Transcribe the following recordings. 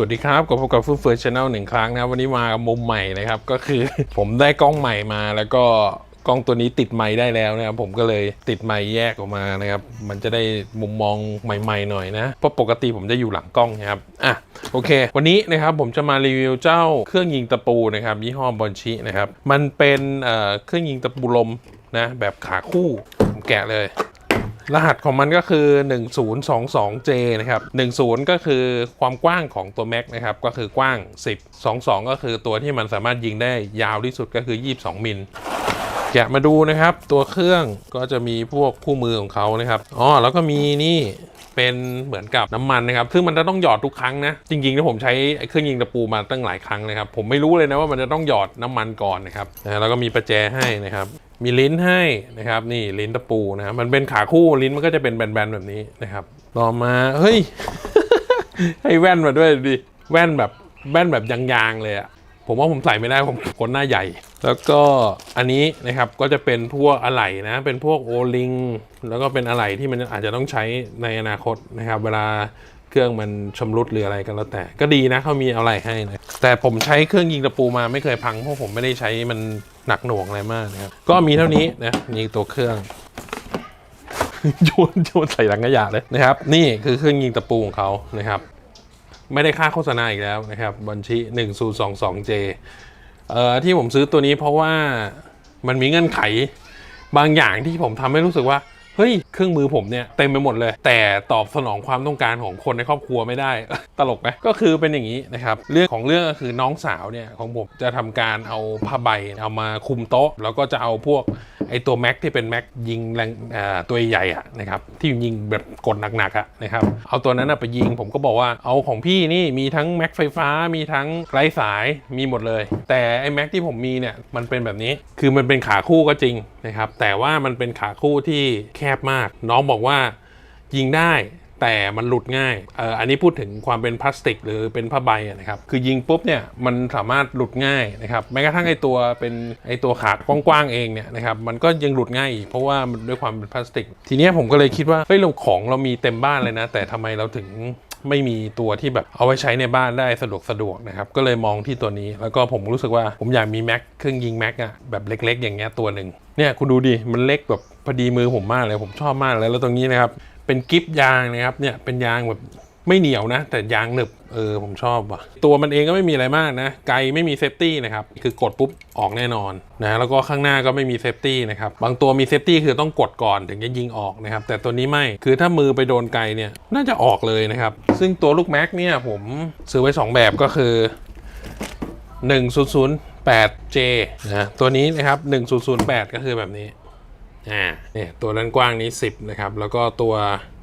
สวัสดีครับกับพบกับฟูเฟิร์ชแนลหนึ่งครั้งนะครับวันนี้มากับมุมใหม่นะครับก็คือ ผมได้กล้องใหม่มาแล้วก็กล้องตัวนี้ติดไมค์ได้แล้วนะครับผมก็เลยติดไมค์แยกออกมานะครับมันจะได้มุมมองใหม่ๆหน่อยนะเพราะปกติผมจะอยู่หลังกล้องนะครับอะโอเค วันนี้นะครับผมจะมารีวิวเจ้าเครื่องยิงตะปูนะครับยี่ห้อบอลชินะครับมันเป็นเอ่อเครื่องยิงตะปูลมนะแบบขาคู่ผมแกะเลย รหัสของมันก็คือ 1022J นะครับ 10 ก็คือความกว้างของตัวแม็กนะครับ ก็คือกว้าง 10 22 ก็คือตัวที่มันสามารถยิงได้ยาวที่สุดก็คือ 22 มิล แกะมาดูนะครับ ตัวเครื่องก็จะมีพวกคู่มือของเขานะครับอ๋อแล้วก็มีนี่เป็นเหมือนกับน้ำมันนะครับ ซึ่งมันจะต้องหยอดทุกครั้งนะ จริงๆที่ผมใช้เครื่องยิงตะปูมาตั้งหลายครั้งนะครับ ผมไม่รู้เลยนะว่ามันจะต้องหยอดน้ำมันก่อนนะครับ แล้วก็มีประแจให้นะครับ มีลิ้นให้นะครับ นี่ลิ้นตะปูนะครับ มันเป็นขาคู่ลิ้นมันก็จะเป็นแบนๆแบบนี้นะครับ ต่อมา เฮ้ย ให้แว่นมาด้วยดิ แว่นแบบแว่นแบบยางๆเลยอะผมว่าผมใส่ไม่ได้ผมคนหน้าใหญ่ แล้วก็อันนี้นะครับก็จะเป็นพวกอะไหล่นะ เป็นพวกโอลิงแล้วก็เป็นอะไหล่ที่มันอาจจะต้องใช้ในอนาคตนะครับ เวลาเครื่องมันชำรุดหรืออะไรก็แล้วแต่ ก็ดีนะเขามีอะไรให้นะแต่ผมใช้เครื่องยิงตะปูมาไม่เคยพังเพราะผมไม่ได้ใช้มันหนักหน่วงอะไรมากนะครับก็มีเท่านี้นะนี่ตัวเครื่องโยนโยนใส่ถังขยะเลยนะครับ นี่คือเครื่องยิงตะปูของเขานะครับ ไม่ได้ค่าโฆษณาอีกแล้วนะครับบัญชี 1022J เอ่อที่ผมซื้อตัวนี้เพราะว่ามันมีเงื่อนไข บางอย่างที่ผมทำให้รู้สึกว่าเฮ้ยเครื่องมือผมเนี่ยเต็มไปหมดเลย แต่ตอบสนองความต้องการของคนในครอบครัวไม่ได้ ตลกไหมก็คือเป็นอย่างนี้นะครับ เรื่องของเรื่องก็คือน้องสาวเนี่ยของผมจะทำการเอาผ้าใบเอามาคุมโต๊ะ แล้วก็จะเอาพวก ไอตัวแม็กที่เป็นแม็กยิงแรงตัวใหญ่อะนะครับที่ยิงแบบกดหนักๆอะนะครับเอาตัวนั้นไปยิงผมก็บอกว่าเอาของพี่นี่มีทั้งแม็กไฟฟ้ามีทั้งไร้สายมีหมดเลย แต่ไอแม็กที่ผมมีเนี่ยมันเป็นแบบนี้คือมันเป็นขาคู่ก็จริงนะครับแต่ว่ามันเป็นขาคู่ที่แคบมาก น้องบอกว่ายิงได้ แต่มันหลุดง่ายเอออันนี้พูดถึงความเป็นพลาสติก หรือเป็นผ้าใบนะครับ คือยิงปุ๊บเนี่ยมันสามารถหลุดง่ายนะครับ แม้กระทั่งไอตัวเป็นไอตัวขาดกว้างๆเองเนี่ยนะครับ มันก็ยังหลุดง่ายอีกเพราะว่ามันด้วยความเป็นพลาสติก ทีนี้ผมก็เลยคิดว่าเฮ้ยเราของเรามีเต็มบ้านเลยนะ แต่ทำไมเราถึงไม่มีตัวที่แบบเอาไว้ใช้ในบ้านได้สะดวกสะดวกนะครับ ก็เลยมองที่ตัวนี้แล้วก็ผมรู้สึกว่าผมอยากมีแม็กเครื่องยิงแม็กอะแบบเล็ก ๆ อย่างเงี้ยตัวหนึ่งเนี่ยคุณดูดิมันเล็กแบบพอดีมือผมมากเลยผมชอบมากเลยแล้วตรงนี้นะครับ เป็นกิฟยางนะครับเนี่ยเป็นยางแบบไม่เหนียวนะ แต่ยางหนึบเออผมชอบว่ะ ตัวมันเองก็ไม่มีอะไรมากนะ ไกลไม่มีเซฟตี้นะครับ คือกดปุ๊บออกแน่นอนนะแล้วก็ข้างหน้าก็ไม่มีเซฟตี้นะครับ บางตัวมีเซฟตี้คือต้องกดก่อนถึงจะยิงออกนะครับ แต่ตัวนี้ไม่คือถ้ามือไปโดนไกลเนี่ย น่าจะออกเลยนะครับ ซึ่งตัวลูกแม็กเนี่ยผมซื้อไว้ 2 แบบก็คือ 1008J นะตัวนี้นะครับ1008 ก็คือแบบนี้ อ่าเนี่ยตัวด้นกว้างนี้ 10 นะครับ แล้วก็ตัว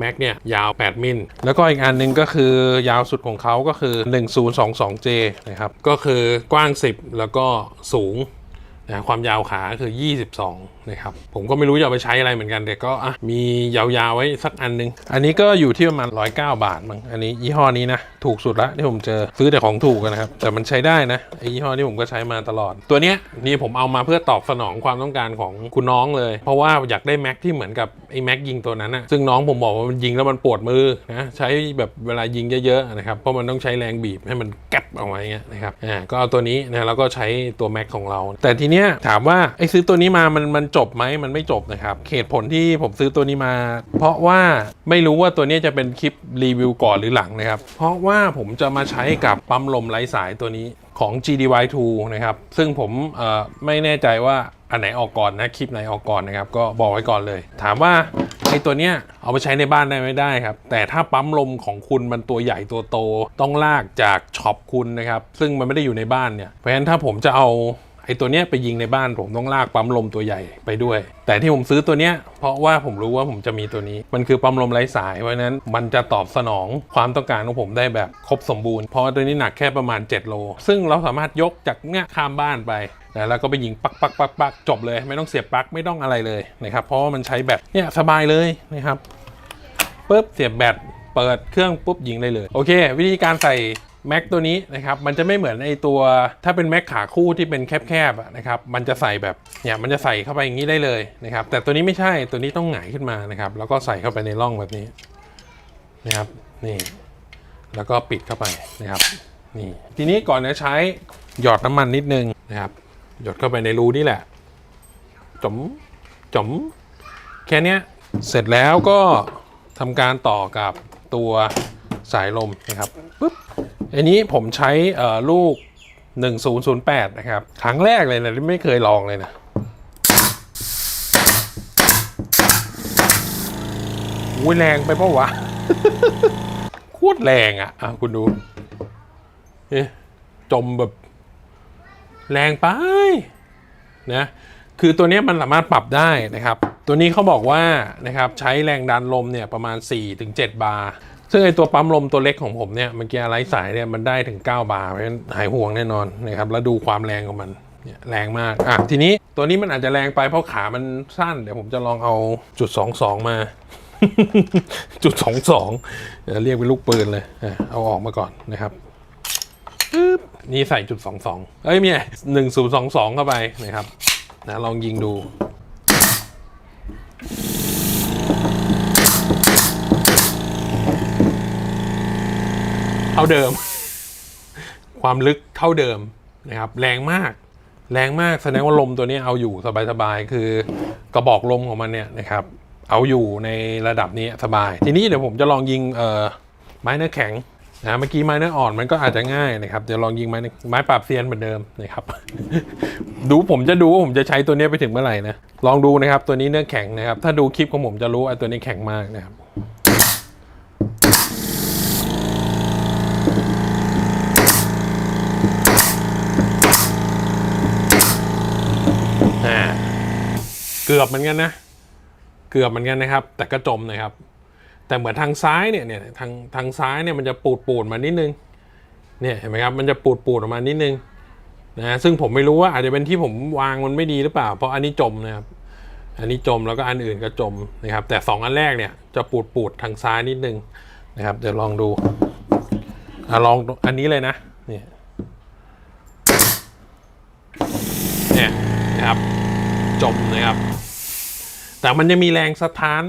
Mac เนี่ยยาว 8 มิล แล้วก็อีกอันหนึงก็คือยาวสุดของเขาก็คือ 1022J นะครับ ก็คือกว้าง 10 แล้วก็สูงนะความยาวขาคือ 22 นะครับ ผมก็ไม่รู้จะเอาไปใช้อะไรเหมือนกัน แต่ก็อะมียาวๆไว้สักอันหนึง อันนี้ก็อยู่ที่ประมาณ 109 บาทมั้ง อันนี้ยี่ห้อนี้นะถูกสุดละที่ผมเจอซื้อแต่ของถูกนะครับ แต่มันใช้ได้นะไอยี่ห้อที่ผมก็ใช้มาตลอด ตัวเนี้ยนี่ผมเอามาเพื่อตอบสนองความต้องการของคุณน้องเลย เพราะว่าอยากได้แม็กที่เหมือนกับไอ้แม็กยิงตัวนั้นอะซึ่งน้องผมบอกว่ามันยิงแล้วมันปวดมือนะใช้แบบเวลายิงเยอะๆนะครับเพราะมันต้องใช้แรงบีบให้มันแก๊บออกมาอย่างเงี้ยนะครับอ่าก็เอาตัวนี้นะแล้วก็ใช้ตัวแม็กของเรา แต่ทีเนี้ยถามว่าไอ้ซื้อตัวนี้มามันมันจบไหมมันไม่จบนะครับเหตุผลที่ผมซื้อตัวนี้มา เพราะว่าไม่รู้ว่าตัวนี้จะเป็นคลิปรีวิวก่อนหรือหลังนะครับเพราะว่าว่าผมจะมาใช้กับปั๊มลมไร้สายตัวนี้ของ GDY2 นะครับ ซึ่งผมไม่แน่ใจว่าอันไหนออกก่อนนะคลิปไหนออกก่อนนะครับ ก็บอกไว้ก่อนเลย ถามว่าไอ้ตัวเนี้ยเอาไปใช้ในบ้านได้ไม่ได้ครับ แต่ถ้าปั๊มลมของคุณมันตัวใหญ่ตัวโต ต้องลากจากช็อปคุณนะครับ ซึ่งมันไม่ได้อยู่ในบ้านเนี่ยเพราะฉะนั้นถ้าผมจะเอา ไอตัวเนี้ยไปยิงในบ้านผมต้องลากปั๊มลมตัวใหญ่ไปด้วย แต่ที่ผมซื้อตัวเนี้ยเพราะว่าผมรู้ว่าผมจะมีตัวนี้ มันคือปั๊มลมไร้สาย เพราะนั้นมันจะตอบสนองความต้องการของผมได้แบบครบสมบูรณ์ เพราะตัวนี้หนักแค่ประมาณ 7 โล ซึ่งเราสามารถยกจากเนี้ยข้ามบ้านไปนะแล้วก็ไปยิงปักปักปักปักจบเลย ไม่ต้องเสียบปลั๊กไม่ต้องอะไรเลยนะครับ เพราะว่ามันใช้แบบเนี่ยสบายเลยนะครับปุ๊บเสียบแบตเปิดเครื่องปุ๊บยิงได้เลย โอเค วิธีการใส่ แม็กตัวนี้นะครับมันจะไม่เหมือนไอตัวถ้าเป็นแม็กขาคู่ที่เป็นแคบๆนะครับมันจะใส่แบบเนี่ยมันจะใส่เข้าไปอย่างนี้ได้เลยนะครับแต่ตัวนี้ไม่ใช่ตัวนี้ต้องหงายขึ้นมานะครับแล้วก็ใส่เข้าไปในร่องแบบนี้นะครับนี่แล้วก็ปิดเข้าไปนะครับนี่ทีนี้ก่อนจะใช้หยอดน้ำมันนิดนึงนะครับ หยดเข้าไปในรูนี่แหละจมจมแค่นี้เสร็จแล้วก็ทำการต่อกับตัวสายลมนะครับปุ๊บ อันนี้ผมใช้เอ่อลูก 1008 นะครับ ครั้งแรกเลยนะที่ไม่เคยลองเลยนะอุ้ยแรงไปปะวะโคตรแรงอะ อะ คุณดูเอ๊ะจมแบบ แรงไป นะ คือตัวนี้มันสามารถปรับได้นะครับ ตัวนี้เขาบอกว่านะครับใช้แรงดันลมเนี่ยประมาณ 4-7 บาร์ ซึ่งไอตัวปั๊มลมตัวเล็กของผมเนี่ยเมื่อกี้ไร้สายเนี่ยมันได้ถึง 9 บาร์เพราะฉะนั้นหายห่วงแน่นอนนะครับแล้วดูความแรงของมันแรงมาก อะ ทีนี้ตัวนี้มันอาจจะแรงไปเพราะขามันสั้น เดี๋ยวผมจะลองเอาจุด22มา จุด22เดี๋ยวเรียกเป็นลูกปืนเลย เอาออกมาก่อนนะครับนี่ใส่จุดสองสองเอ้ยไม่ใช่หนึ่งศูนย์สองสองเข้าไปนะครับ นะลองยิงดู ท่าเดิม ความลึกเท่าเดิมนะครับ แรงมาก แรงมากแสดงว่าลมตัวนี้เอาอยู่สบายๆคือกระบอกลมของมันเนี่ยนะครับ เอาอยู่ในระดับนี้สบาย ทีนี้เดี๋ยวผมจะลองยิงเอ่อไม้เนื้อแข็งนะเมื่อกี้ไม้เนื้ออ่อนมันก็อาจจะง่ายนะครับเดี๋ยวลองยิงไม้ไม้ปราบเซียนเหมือนเดิมนะครับ ดูผมจะดูว่าผมจะใช้ตัวนี้ไปถึงเมื่อไหร่นะลองดูนะครับตัวนี้เนื้อแข็งนะครับ ถ้าดูคลิปของผมจะรู้ว่าตัวนี้แข็งมากนะครับ อ่า เกือบเหมือนกันนะ เกือบเหมือนกันนะครับ แต่ก็จมนะครับ แต่เหมือนทางซ้ายเนี่ยเนี่ยทางทางซ้ายเนี่ยมันจะปูดปูดมานิดนึง เนี่ยเห็นไหมครับ มันจะปูดปูดออกมานิดนึงนะซึ่งผมไม่รู้ว่าอาจจะเป็นที่ผมวางมันไม่ดีหรือเปล่า เพราะอันนี้จมนะครับ อันนี้จมแล้วก็อันอื่นก็จมนะครับ แต่สองอันแรกเนี่ยจะปูดปูดทางซ้ายนิดนึงนะครับ เดี๋ยวลองดูอลองอันนี้เลยนะ เนี่ย เนี่ยนะครับ จมนะครับ แต่มันจะมีแรงสะท้าน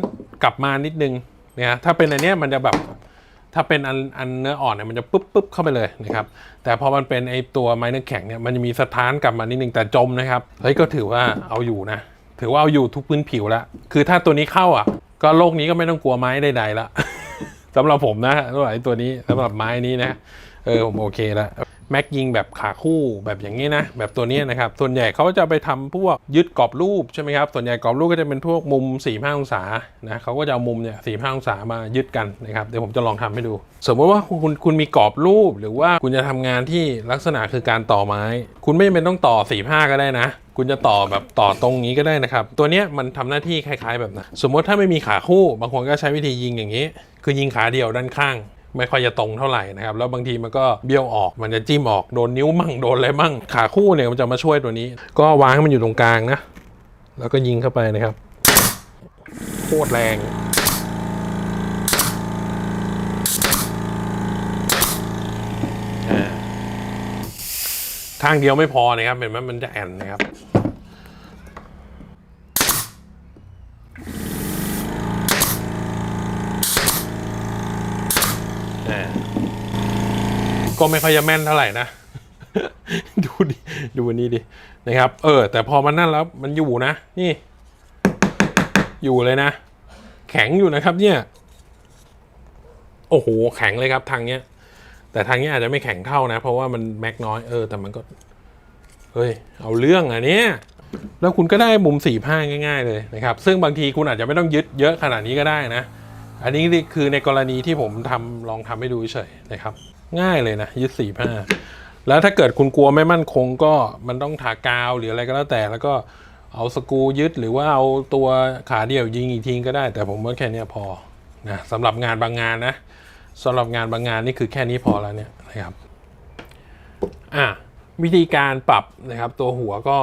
กลับมานิดนึงนะถ้าเป็นอันเนี้ยมันจะแบบถ้าเป็นอันอันเนื้ออ่อนเนี่ยมันจะปุ๊บปุ๊บเข้าไปเลยนะครับ แต่พอมันเป็นไอตัวไม้เนื้อแข็งเนี่ยมันจะมีสะท้านกลับมานิดนึงแต่จมนะครับเฮ้ยก็ถือว่าเอาอยู่นะ ถือว่าเอาอยู่ทุกพื้นผิวแล้วคือถ้าตัวนี้เข้าอะ ก็โลกนี้ก็ไม่ต้องกลัวไม้ใดๆละสำหรับผมนะสำหรับไอตัวนี้สำหรับไม้นี้นะเออผมโอเคแล้ว แม็กยิงแบบขาคู่แบบอย่างนี้นะ แบบตัวนี้นะครับ ส่วนใหญ่เขาจะไปทำพวกยึดกรอบรูปใช่ไหมครับ ส่วนใหญ่กรอบรูปก็จะเป็นพวกมุม4ี่ห้าองศานะเขาก็จะเอามุมเนี่ยสี่ห้าองศามายึดกันนะครับ เดี๋ยวผมจะลองทำให้ดู สมมติว่าคุณคุณมีกรอบรูปหรือว่าคุณจะทำงานที่ลักษณะคือการต่อไม้ คุณไม่จำเป็นต้องต่อ4ี่ห้าก็ได้นะคุณจะต่อแบบต่อตรงนี้ก็ได้นะครับ ตัวเนี้ยมันทำหน้าที่คล้ายๆแบบนะสมมติถ้าไม่มีขาคู่ บางคนก็ใช้วิธียิงอย่างนี้ คือยิงขาเดียวด้านข้าง ไม่ค่อยจะตรงเท่าไหร่นะครับ แล้วบางทีมันก็เบี้ยวออกมันจะจิ้มออกโดนนิ้วมั่งโดนอะไรมั่ง ขาคู่เนี่ยมันจะมาช่วยตัวนี้ ก็วางให้มันอยู่ตรงกลางนะ แล้วก็ยิงเข้าไปนะครับโคตรแรงอ่าข้างเดียวไม่พอนะครับเห็นไหมมันจะแอนนะครับ ก็ไม่ค่อยจะแม่นเท่าไหร่นะ ดูดิ ดูอันนี้ดิ นะครับ เออ แต่พอมันนั่นแล้วมันอยู่นะ นี่ อยู่เลยนะ แข็งอยู่นะครับ เนี่ย โอ้โห แข็งเลยครับทางเนี้ย แต่ทางเนี้ยอาจจะไม่แข็งเท่านะ เพราะว่ามันแม็กน้อย เออ แต่มันก็ เฮ้ย เอาเรื่องอะเนี่ยแล้วคุณก็ได้มุมสี่ผ้าง่าย ๆ เลยนะครับ ซึ่งบางทีคุณอาจจะไม่ต้องยึดเยอะขนาดนี้ก็ได้นะ อันนี้คือในกรณีที่ผมทำลองทำให้ดูเฉยนะครับ ง่ายเลยนะยึดสี่ผ้าแล้วถ้าเกิดคุณกลัวไม่มั่นคงก็มันต้องทากาวหรืออะไรก็แล้วแต่ แล้วก็เอาสกูยึดหรือว่าเอาตัวขาเดี่ยวยิงอีกทีก็ได้ แต่ผมว่าแค่เนี้ยพอนะสำหรับงานบางงานนะสำหรับงานบางงานนี่คือแค่นี้พอแล้วเนี่ยนะครับอะวิธีการปรับนะครับตัวหัวก็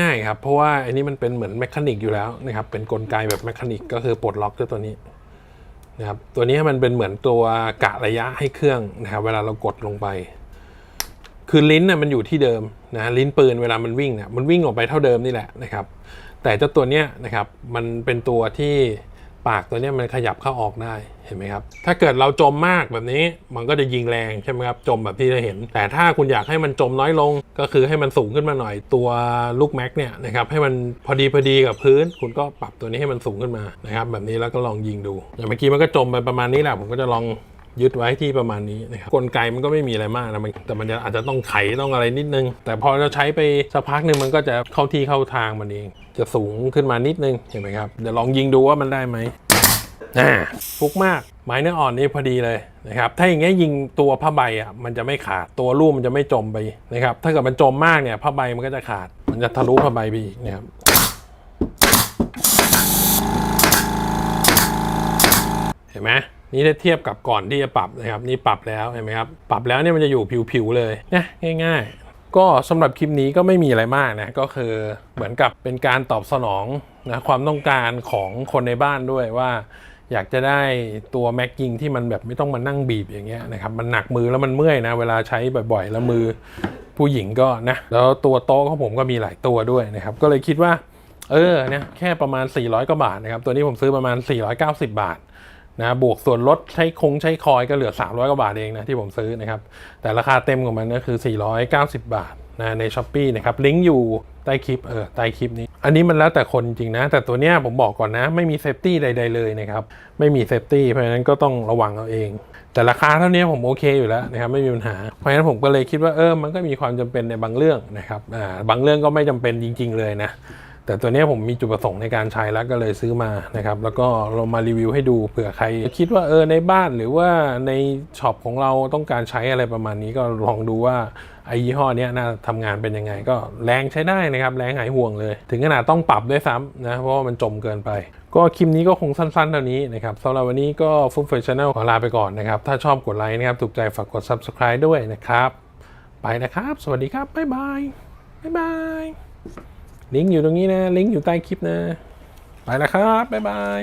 ง่ายๆครับเพราะว่าอันนี้มันเป็นเหมือนแมคานิกอยู่แล้วนะครับเป็นกลไกแบบแมคานิกก็คือปลดล็อกด้วยตัวนี้ นะครับตัวนี้มันเป็นเหมือนตัวกะระยะให้เครื่องนะครับเวลาเรากดลงไป คือลิ้นน่ยมันอยู่ที่เดิมนะลิ้นปืนเวลามันวิ่งเนี่ยมันวิ่งออกไปเท่าเดิมนี่แหละนะครับ แต่เจ้าตัวเนี้ยนะครับมันเป็นตัวที่ ปากตัวนี้มันขยับเข้าออกได้เห็นไหมครับ ถ้าเกิดเราจมมากแบบนี้มันก็จะยิงแรงใช่ไหมครับจมแบบที่เราเห็น แต่ถ้าคุณอยากให้มันจมน้อยลง ก็คือให้มันสูงขึ้นมาหน่อยตัวลูกแม็กเนี่ยนะครับให้มันพอดีพอดีกับพื้น คุณก็ปรับตัวนี้ให้มันสูงขึ้นมานะครับแบบนี้แล้วก็ลองยิงดูอย่างเมื่อกี้มันก็จมไปประมาณนี้แหละผมก็จะลอง ยึดไว้ที่ประมาณนี้นะครับกลไกมันก็ไม่มีอะไรมากนะมันแต่มันจะอาจจะต้องไขต้องอะไรนิดนึง แต่พอเราใช้ไปสักพักหนึ่งมันก็จะเข้าที่เข้าทางมันเอง จะสูงขึ้นมานิดนึงเห็นไหมครับเดี๋ยวลองยิงดูว่ามันได้ไหมอ่าฟุกมากไม้เนื้ออ่อนนี่พอดีเลยนะครับถ้าอย่างเงี้ยยิงตัวผ้าใบอะมันจะไม่ขาดตัวลูกมันจะไม่จมไปนะครับถ้าเกิดมันจมมากเนี่ยผ้าใบมันก็จะขาด มันจะทะลุผ้าใบไปอีกนะครับเห็นไหม นี่ถ้าเทียบกับก่อนที่จะปรับนะครับนี่ปรับแล้วเห็นไหมครับปรับแล้วเนี่ยมันจะอยู่ผิวๆเลยนี่ยง่าย ๆ ก็สำหรับคลิปนี้ก็ไม่มีอะไรมากนะก็คือเหมือนกับเป็นการตอบสนองนะความต้องการของคนในบ้านด้วยว่าอยากจะได้ตัวแม็กยิงที่มันแบบไม่ต้องมานั่งบีบอย่างเงี้ยนะครับมันหนักมือแล้วมันเมื่อยนะ เวลาใช้บ่อยๆ แล้วมือผู้หญิงก็นะ แล้วตัวโต๊ะของผมก็มีหลายตัวด้วยนะครับ ก็เลยคิดว่า เออเนี่ยแค่ประมาณ 400กว่าบาทนะครับ ตัวนี้ผมซื้อประมาณ 490 บาท นะบวกส่วนลดใช้คงใช้คอยก็เหลือ 300 กว่าบาทเองนะที่ผมซื้อนะครับ แต่ราคาเต็มของมันก็คือ 490 บาทนะใน s h อ p e e นะครับลิงก์อยู่ใต้คลิปเออใต้คลิปนี้ อันนี้มันแล้วแต่คนจริงนะ แต่ตัวเนี้ยผมบอกก่อนนะ ไม่มีเซฟตี้ใด ๆ เลยนะครับ ไม่มีเซฟตี้เพราะฉะนั้นก็ต้องระวังเอาเอง แต่ราคาเท่านี้ผมโอเคอยู่แล้วนะครับไม่มีปัญหา เพราะฉะนั้นผมก็เลยคิดว่าเออมันก็มีความจำเป็นในบางเรื่องนะครับอ่าบางเรื่องก็ไม่จำเป็นจริง ๆ เลยนะ แต่ตัวนี้ผมมีจุดประสงค์ในการใช้แล้วก็เลยซื้อมานะครับ แล้วก็เรามารีวิวให้ดูเผื่อใคร คิดว่าเออในบ้านหรือว่าในช็อปของเราต้องการใช้อะไรประมาณนี้ก็ลองดูว่าไอยี่ห้อเนี้ยน่าทำงานเป็นยังไง ก็แรงใช้ได้นะครับ แรงหายห่วงเลย ถึงขนาดต้องปรับด้วยซ้ำนะเพราะว่ามันจมเกินไป ก็คลิปนี้ก็คงสั้นๆเท่านี้นะครับสำหรับวันนี้ก็ฟุตเฟชชั่นแนลขอลาไปก่อนนะครับ ถ้าชอบกดไลค์นะครับถูกใจฝากกด subscribe ด้วยนะครับ ไปนะครับ สวัสดีครับบ๊ายบายบ๊ายบาย ลิงก์อยู่ตรงนี้นะ ลิงก์อยู่ใต้คลิปนะ ไปแล้วครับ บ๊ายบาย